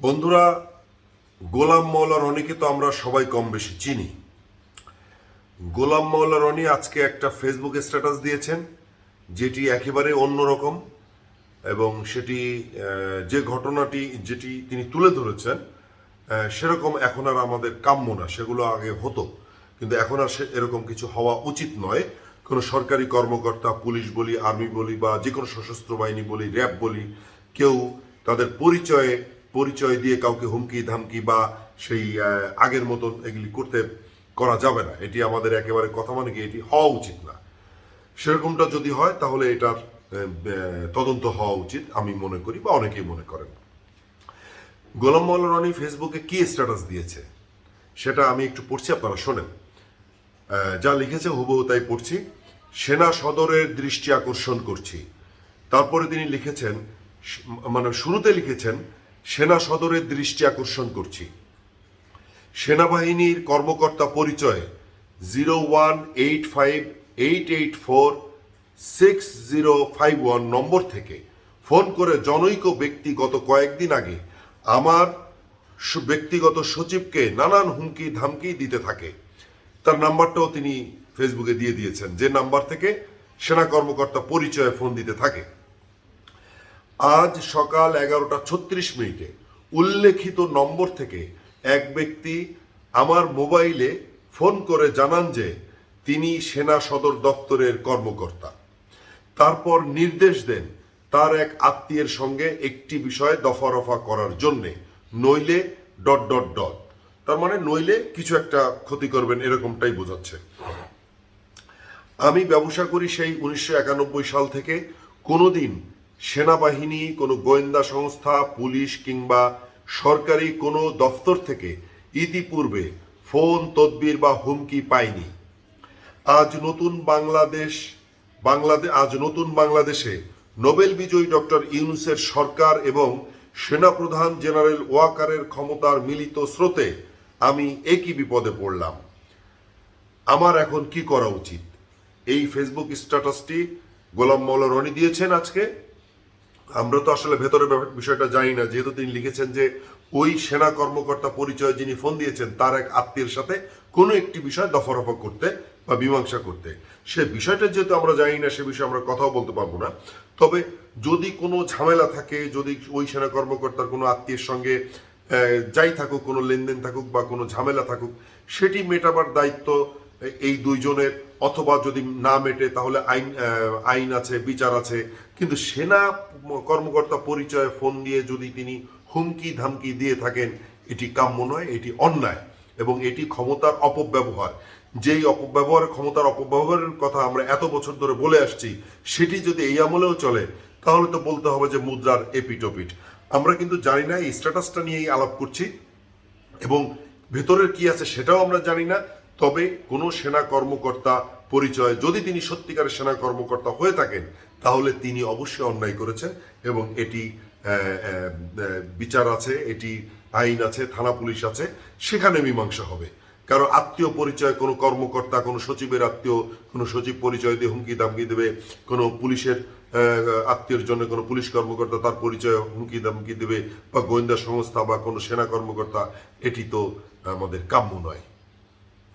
বন্ধুরা, গোলাম মৌলা রনিকে তো আমরা সবাই কম বেশি চিনি। গোলাম মৌলা রনি আজকে একটা ফেসবুক স্ট্যাটাস দিয়েছেন, যেটি একেবারে অন্যরকম এবং সেটি যে ঘটনাটি, যেটি তিনি তুলে ধরেছেন সেরকম এখন আর আমাদের কাম্য না, সেগুলো আগে হতো। কিন্তু এখন আর এরকম কিছু হওয়া উচিত নয়। কোনো সরকারি কর্মকর্তা, পুলিশ বলি, আর্মি বলি বা যে কোনো সশস্ত্র বাহিনী বলি, র্যাব বলি, কেউ তাদের পরিচয়ে পরিচয় দিয়ে কাউকে হুমকি, ধামকি বা সেই আগের মতন এগুলি করতে করা যাবে না। এটি আমাদের একেবারে কথা মানে কি, এটি হওয়া উচিত না। সেরকমটা যদি হয়, তাহলে এটার তদন্ত হওয়া উচিত, আমি মনে করি বা অনেকেই মনে করেন। গোলাম মৌলা রনি ফেসবুকে কি স্ট্যাটাস দিয়েছে? সেটা আমি একটু পড়ছি, আপনারা শোনেন। যা লিখেছে, হুবহু তাই পড়ছি। সেনা সদরের দৃষ্টি আকর্ষণ করছি। তারপরে তিনি লিখেছেন মানে শুরুতে লিখেছেন সেনা সদরের দৃষ্টি আকর্ষণ করছি। সেনাবাহিনীর কর্মকর্তা পরিচয় zero one eight five eight eight four six zero five one number থেকে। ফোন করে জনৈক ব্যক্তি গত কয়েকদিন আগে আমার ব্যক্তিগত সচিবকে নানান হুমকি ধামকি দিতে থাকে। তার নাম্বারটাও তিনি ফেসবুকে দিয়ে দিয়েছেন। যে নাম্বার থেকে সেনা কর্মকর্তা পরিচয়ে ফোন দিতে থাকে। আজ সকাল এগারোটা ছত্রিশ মিনিটে উল্লেখিত নম্বর থেকে এক ব্যক্তি আমার মোবাইলে ফোন করে জানান যে তিনি সেনা সদর দপ্তরের কর্মকর্তা। তারপর নির্দেশ দেন তার এক আত্মীয়ের সঙ্গে একটি বিষয়ে দফা রফা করার জন্যে, নইলে ডট ডট ডট। তার মানে নইলে কিছু একটা ক্ষতি করবেন এরকমটাই বোঝাচ্ছে। আমি ব্যবসা করি সেই উনিশশো একানব্বই সাল থেকে কোনোদিন সেনাবাহিনী, কোনো গোয়েন্দা সংস্থা, পুলিশ কিংবা সরকারি কোনো দফতর থেকে ইতিপূর্বে ফোন, তদবির বা হুমকি পায়নি। আজ নতুন বাংলাদেশ বাংলাদেশ আজ নতুন বাংলাদেশে নোবেল বিজয়ী ডক্টর ইউনুসের সরকার এবং সেনাপ্রধান জেনারেল ওয়াকারের ক্ষমতার মিলিত স্রোতে আমি একই বিপদে পড়লাম। আমার এখন কি করা উচিত? এই ফেসবুক স্ট্যাটাসটি গোলাম মৌলা রনি দিয়েছেন আজকে। আমরা তো আসলে ভেতরে ব্যাপার- বিষয়টা জানি না। যেহেতু তিনি লিখেছেন যে ওই সেনা কর্মকর্তা পরিচয় যিনি ফোন দিয়েছেন, তার এক আত্মীয়ের সাথে কোনো একটি বিষয় দফারফা করতে বা মীমাংসা করতে। সে বিষয়টা যেহেতু আমরা জানি না, সে বিষয়ে আমরা কথাও বলতে পারব না। তবে যদি কোনো ঝামেলা থাকে, যদি ওই সেনা কর্মকর্তার কোনো আত্মীয়ের সঙ্গে যাই থাকুক, কোনো লেনদেন থাকুক বা কোনো ঝামেলা থাকুক, সেটি মেটাবার দায়িত্ব এই দুইজনের, অথবা যদি না মেটে, তাহলে আইন আইন আছে, বিচার আছে। কিন্তু সেনা কর্মকর্তা পরিচয়ে ফোন দিয়ে যদি তিনি হুমকি, ধামকি দিয়ে থাকেন, এটি কাম্য নয়, এটি অন্যায়। এবং এটি ক্ষমতার অপব্যবহার। যেই অপব্যবহার, ক্ষমতার অপব্যবহারের কথা আমরা এত বছর ধরে বলে আসছি, সেটি যদি এই আমলেও চলে, তাহলে তো বলতে হবে যে মুদ্রার এপিটোপিট। আমরা কিন্তু জানি না, এই স্ট্যাটাসটা নিয়েই আলাপ করছি। এবং ভেতরের কি আছে সেটাও আমরা জানি না। তবে কোনো সেনা কর্মকর্তা পরিচয়, যদি তিনি সত্যিকারের সেনা কর্মকর্তা হয়ে থাকেন, তাহলে তিনি অবশ্যই অন্যায় করেছেন এবং এটি বিচার আছে, এটি আইন আছে, থানা পুলিশ আছে, সেখানে মীমাংসা হবে। কারও আত্মীয় পরিচয়, কোনো কর্মকর্তা, কোনো সচিবের আত্মীয়, কোনো সচিব পরিচয় দিয়ে হুমকি দামকি দেবে, কোনো পুলিশের আত্মীয়ের জন্য কোনো পুলিশ কর্মকর্তা তার পরিচয় হুমকি দামকি দেবে, বা গোয়েন্দা সংস্থা বা কোনো সেনা কর্মকর্তা, এটি তো আমাদের কাম্য নয়।